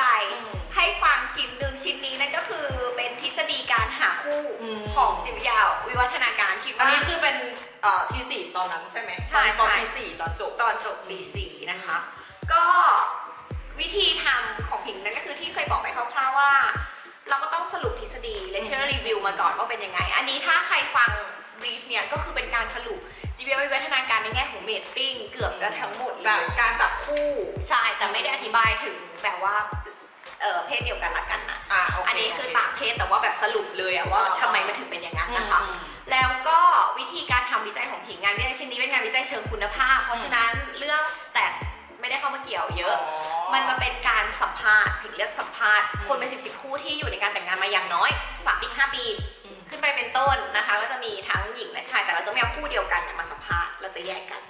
จัยอืมให้ฟังชิ้นหนึ่งชิ้นนี้นั่นก็คือเป็นทฤษฎีการหาคู่อืม ของจิตวิทยาวิวัฒนาการคิดอันว่า นี้คือเป็นเอ่อทีสี่ตอนนั้นใช่ไหมใช่ตอนใช่ ทีสี่ตอนจบ ตอนจบปีสี่นะคะ ก็วิธีทำของผิงนั่นก็คือที่เคยบอกไปคร่าวๆว่า เราก็ต้องสรุปทฤษฎี lecture review มาก่อนว่าเป็นยังไง อันนี้ถ้าใครฟัง brief เนี่ยก็คือเป็นการสรุปจิตวิทยาวิวัฒนาการในแง่ของเมดติ้งเกือบจะทั้งหมดแบเลบย การจับคู่ ใช่แต่ไม่ได้อธิบายถึงแบบว่า เออเพศเดียวกันละกันนะอ่าโอเคอันนี้คือต่างเพศแต่ว่าแบบสรุปเลยอะว่าอ๋อทำไมมันถึงเป็นอย่างนั้นอืมนะคะอืมแล้วก็วิธีการทำวิจัยของผิงงานวิจัยชิ้นนี้เป็นงานวิจัยเชิงคุณภาพ เพราะฉะนั้นเรื่อง stat ไม่ได้เข้ามาเกี่ยวเยอะ มันจะเป็นการสัมภาษณ์ผิงเรียกสัมภาษณ์อืมคนเป็นสิบสิบคู่ที่อยู่ในการแต่งงานมาอย่างน้อยสามปีห้าปีอืมขึ้นไปเป็นต้นนะคะ ก็จะมีทั้งหญิงและชายแต่เราจะไม่เอาคู่เดียวกันเนี่ยมาสัมภาษณ์เราจะแยกกัน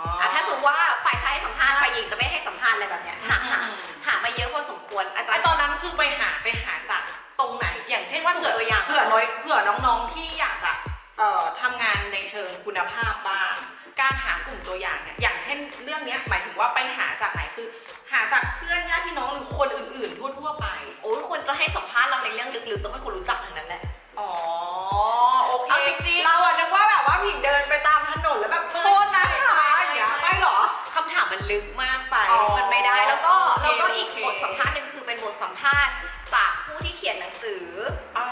อ๋ออะถ้าสมมติว่าฝ่ายชายให้สัมภาษณ์ฝ่ายหญิงจะไม่ให้สัมภาษณ์อะไรแบบเนี้ยหาหาอืมหามาเยอะพอสมควรอาจาไอรย์ตอนนั้นคือไปหาไปหาจากตรงไหน อย่างเช่นว่าเผื่อตัวอย่าง เผื่อน้อยเผื่อน้องๆที่อยากจะเอ่อทำงานในเชิงคุณภาพบ้าง การหากลุ่มตัวอย่างเนี่ยอย่างเช่น เรื่องเนี้ยหมายถึงว่าไปหาจากไหนคือ หาจากเพื่อนญาติพี่น้องหรือคนอื่นๆทั่วๆไป โอ้ยคนจะให้สัมภาษณ์เราในเรื่องลึกๆต้องเป็นคนรู้จักทั้งนั้นแหละ สัมภาษณ์หนึ่งคือเป็นบทสัมภาษณ์จากผู้ที่เขียนหนังสืออ่า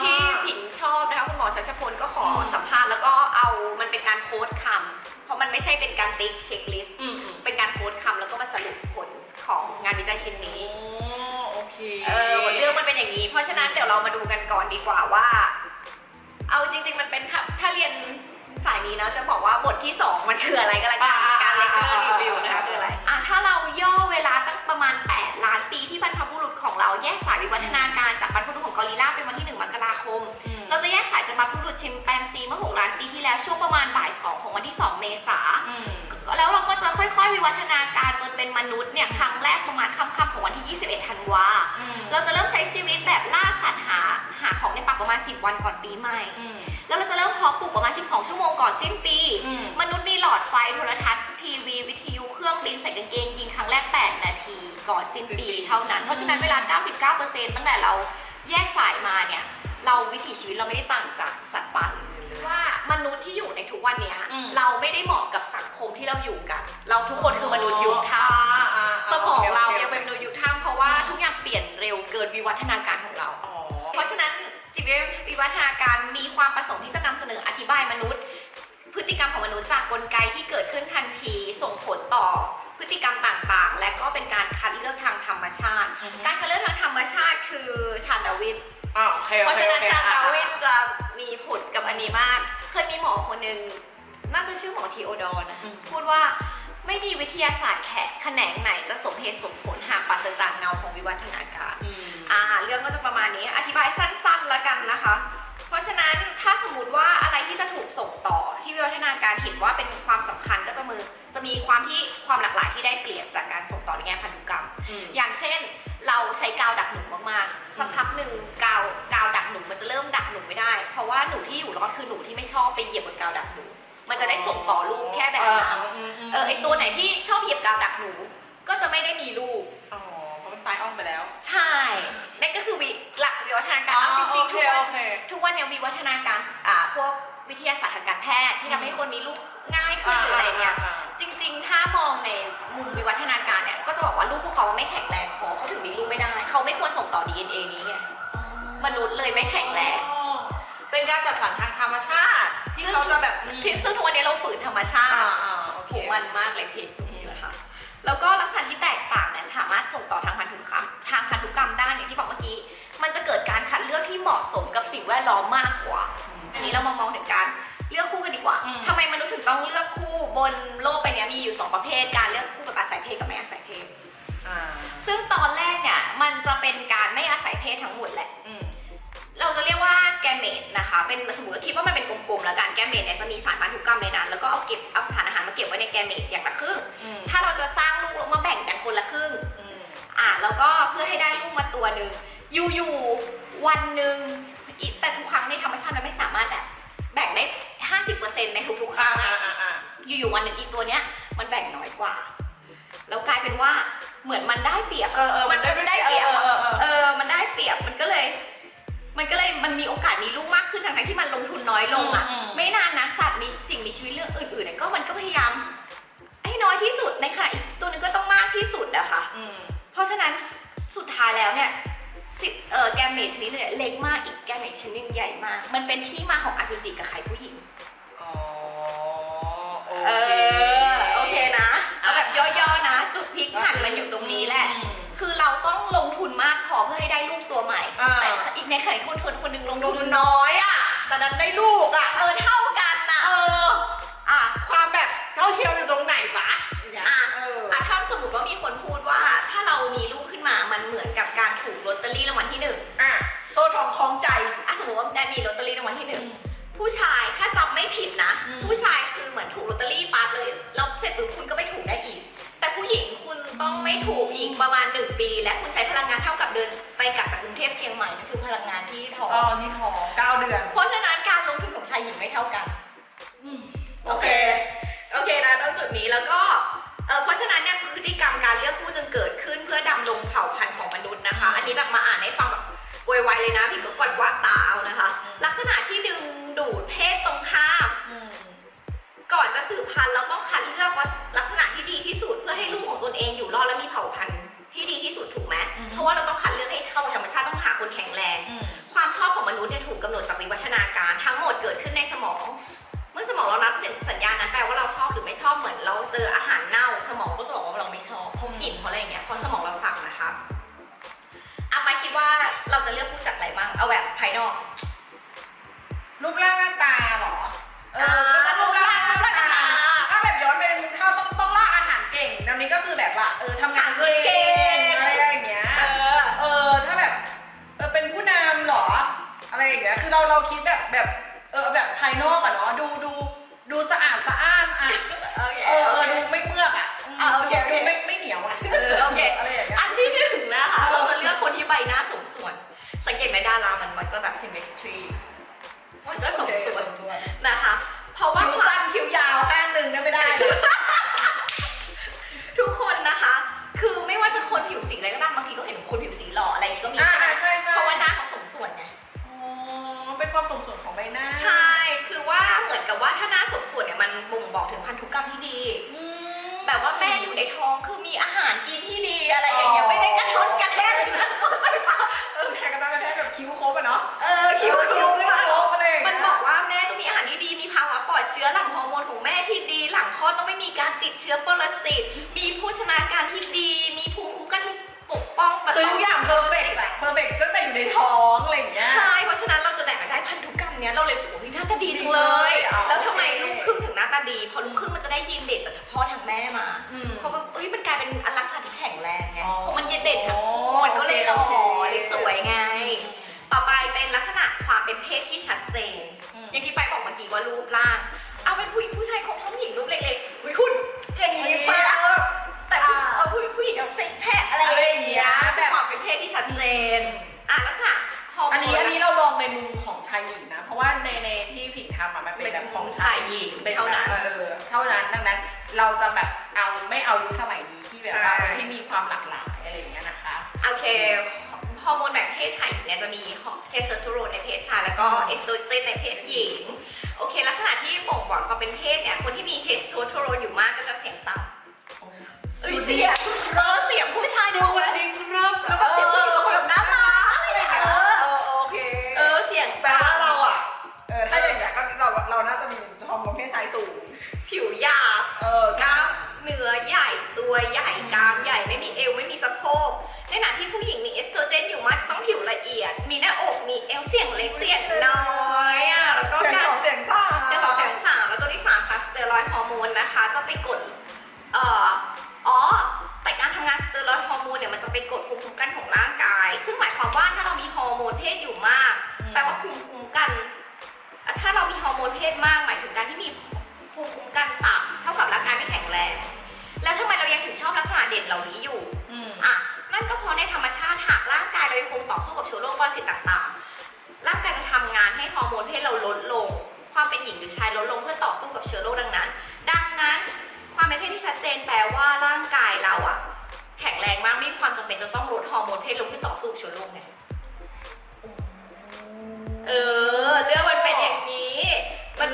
ที่ผิงชอบนะคะคุณหมอชัชพลก็ขออม สัมภาษณ์แล้วก็เอามันเป็นการโค้ดคำเพราะมันไม่ใช่เป็นการติ๊กเช็คลิสต์อืมอืมเป็นการโค้ดคำแล้วก็มาสรุปผลของงานวิจัยชิ้นนี้อ๋อโอเคเออเรื่องมันเป็นอย่างนี้ เพราะฉะนั้นเดี๋ยวเรามาดูกันก่อนดีกว่าว่า เอาจริง ๆ มันเป็นถ้าถ้าเรียนสายนี้เนาะจะบอกว่าบทที่2มันคืออะไรก็แล้วกันการ ช่วงประมาณบ่าย2ของวันที่ 2 เมษาอืม แล้วเราก็จะค่อยๆ วิวัฒนาการจนเป็นมนุษย์เนี่ยครั้งแรกประมาณค่ำๆของวันที่ 21 ธันวา อืมเราจะเริ่มใช้ชีวิตแบบล่าสัตว์หาหาของในป่าประมาณ 10 วันก่อนปีใหม่ อืม แล้วเราจะเริ่มเพาะปลูกประมาณ 12 ชั่วโมงก่อนสิ้นปี อืม มนุษย์มีหลอดไฟโทรทัศน์ทีวีวิทยุเครื่องบินใส่กางเกงยิงครั้งแรก 8 นาทีก่อนสิ้นปีเท่านั้น เพราะฉะนั้นเวลา 99%ตั้งแต่เราแยกสายมาเนี่ย เราวิถีชีวิตเราไม่ได้ต่างจากสัตว์ป่า นุษย์ที่อยู่ในทุกวันเนี้ยอืม เราไม่ได้เหมาะกับสังคมที่เราอยู่กัน เราทุกคนคือมนุษย์ยุคทาอ่าอ่าสมองเราโคยังเป็นมนุษย์ยุคถ้ำเพราะว่าทุกอย่างเปลี่ยนเร็วเกินวิวัฒนาการของเรา อ๋อเพราะฉะนั้นจิตวิวัฒนาการมีความประสงค์ที่จะนำเสนออธิบายมนุษย์ พฤติกรรมของมนุษย์จากกลไกที่เกิดขึ้นทันที ส่งผลต่อพฤติกรรมต่างๆ และก็เป็นการคัดเลือกทางธรรมชาติอือฮึการคัดเลือกทางธรรมชาติคือชาญดาวิน อ่าโอเคเพโอราะเคฉะโอนั้นเคชาญดาวินอะจะมีผลกับอันนี้มาก เคยมีหมอคนหนึ่งน่าจะชื่อหมอทีโอดอร์นะอืม พูดว่าไม่มีวิทยาศาสตร์แขกแขนงไหนจะสมเหตุสมผลหากปราศจากเงาของวิวัฒนาการ อืมอ่าเรื่องก็จะประมาณนี้อธิบายสั้นๆแล้วกันนะคะ เพราะฉะนั้นถ้าสมมติว่าอะไรที่จะถูกส่งต่อที่วิวัฒนาการเห็นว่าเป็นความสำคัญก็จะมือจะมีความที่ความหลากหลายที่ได้เปรียบจากการส่งต่อในแง่พันธุกรรม อืม อย่างเช่นเราใช้กาวดักหนูมากๆสักพักหนึ่ง มันจะเริ่มดักหนูไม่ได้ เพราะว่าหนูที่อยู่รอดคือหนูที่ไม่ชอบไปเหยียบบนกาวดักหนู มันจะได้ส่งต่อลูกแค่แบบนั้นมมมเออไอตัวไหนที่ชอบเหยียบกาวดักหนู ก็จะไม่ได้มีลูกอ๋อเพราะมันตายอ้อมไปแล้ว ใช่นั่นก็คือวิหลักวิวัฒนาการเอาจริงๆโอเคทุกวันโอเคทุกวันเนี้ยวิวัฒนาการอ่าพวกวิทยาศาสตร์ทางการแพทย์ที่ทำให้คนมีลูกง่ายขึ้นหรืออะไรเงี้ยจริง ๆ ถ้ามองในมุมวิวัฒนา มนุษย์เลยไม่แข็งแรงอ๋อเป็นการจัดสรรทางธรรมชาติ ที่เขาจะแบบมีซึ่งทุกวันนี้เราฝืนธรรมชาอ่าติอ่าโอเคผูกมันมากเลยพิษตรงนี้นะคะแล้วก็ลักษณะที่แตกต่างเนี่ยสามารถส่งต่อทางพันธุกรรม ทางพันธุกรรมได้อย่างที่บอกเมื่อกี้ มันจะเกิดการคัดเลือกที่เหมาะสมกับสิ่งแวดล้อมมากกว่า อันนี้เรามามองถึงการเลือกคู่กันดีกว่าอืม ทำไมมนุษย์ถึงต้องเลือกคู่บนโลกใบนี้มีอยู่สองประเภท การเลือกคู่แบบอาศัยเพศกับไม่อาศัยเพศ อ่าซึ่งตอนแรกเนี่ยมันจะเป็นการไม่อาศัยเพศทั้งหมดแหละอืมเราจะเมเมดนะคะ เป็นสมมติคิดว่ามันเป็นกลมๆแล้วกันแกมเมดเนี่ยจะมีสารพันธุกรรมในนั้น แล้วก็เอาเก็บเอาสารอาหารมาเก็บไว้ในแกมเมดอย่างละครึ่ง ถ้าเราจะสร้างลูกลงมาแบ่งกันคนละครึ่งอ่าแล้วก็เพื่อให้ได้ลูกมาตัวหนึ่งอยู่ๆวันหนึ่งแต่ทุกครั้งในธรรมชาติมันไม่สามารถแบบแบ่งได้นต์ในทุกๆครั้งอยู่ๆวันหนึ่งอีกตัวเนี้ยมันแบ่งน้อยกว่าแล้วกลายเป็นว่าเหมือนมันได้เปรียบเออมันได้เปรียบเออมันได้เปรียบมันก็เลย มันก็เลยมันมีโอกาสมีลูกมากขึ้นทั้งที่มันลงทุนน้อยลงอะไม่นานนะสัตว์มีสิ่งมีชีวิตเรื่องอื่นๆเนี่ยก็มันก็พยายามให้น้อยที่สุดในขณะอีกตัวนึงก็ต้องมากที่สุดนะคะเพราะฉะนั้นสุดท้ายแล้วเนี่ยสิเออแกมเมชนิดเนี่ยเล็กมากอีกแกมเมชนิดหนึงใหญ่มาก มันเป็นที่มาของอสุจิกับไข่ผู้หญิง อ๋โอเอเคโอเคนะเอาแบบย่อๆนะ จุดพลิกผันมันอยู่ตรงนี้แหละคือเราต้องลงทุนมากพอเพื่อให้ได้ แค่ไขคนคนคนหนึ่งลงลงนอ ประมาณ 1 ปี และคุณใช้พลังงานเท่ากับเดินไปกลับจากกรุงเทพเชียงใหม่นั่นคือพลังงานที่ถองอ๋อนี่ท้องเก้าเดือน เพราะฉะนั้นการลงทุนของชายหญิงไม่เท่ากันโอเค โอเคนะตรงจุดนี้แล้วก็เพราะฉะนั้นเนี่ยพฤติกรรมการเลือกคู่จึงเกิดขึ้นเพื่อดำลงเผ่าพันธุ์ของมนุษย์นะคะ อันนี้แบบมาอ่านให้ฟังแบบไวๆเลยนะพี่ก็กวาดกวาตาเอานะคะ ลักษณะที่ดึงดูดเพศตรงข้ามก่อนจะสืบพันธุ์เรา วิวัฒนาการทั้งหมดเกิดขึ้นในสมอง เมื่อสมองเรารับสัญญาณนั้นแปลว่าเราชอบหรือไม่ชอบเหมือนเราเจออาหารเน่า สมองก็จะบอกว่าเราไม่ชอบพบกลิ่นเพราะอะไรอย่างเงี้ยเพราะสมองเราสั่งนะคะเอาไปคิดว่าเราจะเลือกพูดจากอะไรบ้างเอาแบบภายนอกรูปร่างหน้าตาเหรออ แบบเออแบบภายนอกอะเนาะดูดู ที่ชัดเจน อย่างที่ไปบอกเมื่อกี้ว่ารูปร่าง ที่ผู้หญิงมีเอสโตรเจนอยู่มากต้องผิวละเอียด มีหน้าอกมีเอวเสียงเล็กเสียงน้อยอะแล้วก็การเสียงสามเรื่ององเสียงสาวแล้วตัวที่สามค่ะสเตียรอยฮอร์โมนนะคะจะไปกดเอ่ออ๋อแต่การทำงานสเตียรอยฮอร์โมนเนี่ยมันจะไปกดภูมิคุ้มกันของร่างกาย ซึ่งหมายความว่าถ้าเรามีฮอร์โมนเพศอยู่มากแปลว่าภูมิคุ้มกัน ถ้าเรามีฮอร์โมนเพศมากหมายถึง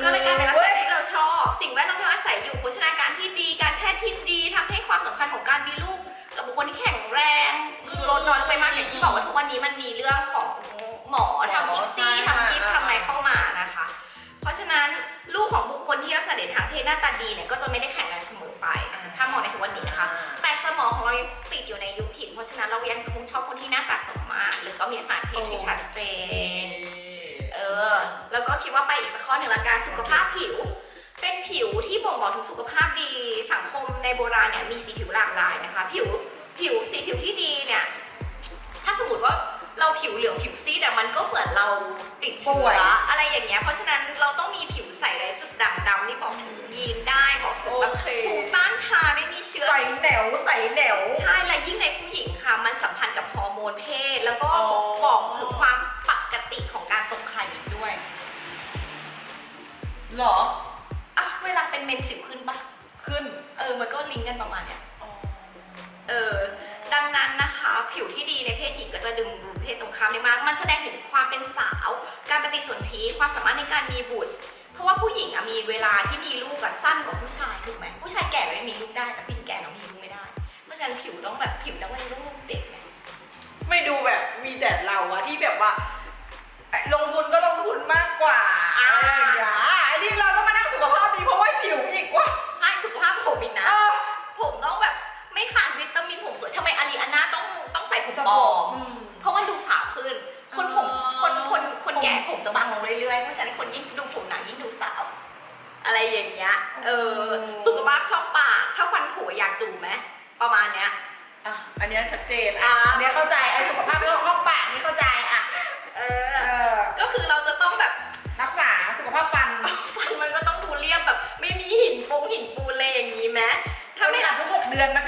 ก็เลยกลายเป็นลักษณะที่เราชอบ สิ่งแวดล้อมที่เราอาศัยอยู่โภชนาการที่ดี การแพทย์ที่ดีทำให้ความสำคัญของการมีลูกกับบุคคลที่แข็งแรงลดน้อยลงไปมากอย่างที่บอกว่าทุกวันนี้มันมีเรื่องของหมอทำกิฟซี่ทำกิฟทำอะไรเข้ามานะคะ เพราะฉะนั้นลูกของบุคคลที่ลักษณะเด่นทางเพศหน้าตาดีเนี่ยก็จะไม่ได้แข็งแรงเสมอไป ถ้ามองในทุกวันนี้นะคะ แต่สมองของเรายังติดอยู่ในยุคหินเพราะฉะนั้นเรายังจะคงชอบคนที่หน้าตาสมมาตรหรือก็มีลักษณะเพศที่ชัดเจน เออ แล้วก็คิดว่าไปอีกสักข้อหนึ่งละกันสุขภาพผิว เป็นผิวที่บ่งบอกถึงสุขภาพดี สังคมในโบราณเนี่ยมีสีผิวหลากหลายนะคะ ผิวผิวสีผิวที่ดีเนี่ย ถ้าสมมติว่าเราผิวเหลืองผิวซีดแต่มันก็เหมือนเราติดเชื้ป่วยออะไรอย่างเงี้ย เพราะฉะนั้นเราต้องมีผิวใสไร้จุดด่างดำนี่บอกถึงยีนได้บอกถึงแบบโอเคภูมิต้านทานไม่มีเชื้อใส่แหนวใส่แหนวใช่และยิ่งในผู้หญิง หรออะเวลาเป็นเมนสิวขึ้นปะขึ้น เออ มันก็ลิงก์กันประมาณเนี้ยอ๋อเออ ดังนั้นนะคะ ผิวที่ดีในเพศหญิงก็จะดึงดูดเพศตรงข้ามได้มาก มันแสดงถึงความเป็นสาว การปฏิสนธิ ความสามารถในการมีบุตร เพราะว่าผู้หญิงอะมีเวลาที่มีลูกอะสั้นกว่าผู้ชายถูกไหมผู้ชายแก่แล้วยังมีลูกได้ แต่ผู้หญิงแก่แล้วมีลูกไม่ได้ เพราะฉะนั้นผิวต้องแบบผิวต้องไม่ต้องลูกเด็กไงไม่ดูแบบมีแต่เราอะที่แบบว่า ลงทุนก็ลงทุนมากกว่าอ่าอะไรอย่างเงี้ย อะไรอย่างเงี้ย เออ สุขภาพช่องปาก ถ้าฟันผุอยากจูบไหม ประมาณเนี้ย อะ อันเนี้ยชัดเจนอ่าอะ อันเนี้ยเข้าใจไอ้สุขภาพเรื่องห้องปากนี่เข้าใจอะ เอเออ อ ก็คือเราจะต้องแบบ รักษาสุขภาพฟันฟันมันก็ต้องดูเรียบแบบ ไม่มีหินปูงหินปูนอะไรอย่างงี้ไหมถ้าทำไม่ไม่หลับทุกหกเดือนนะคะ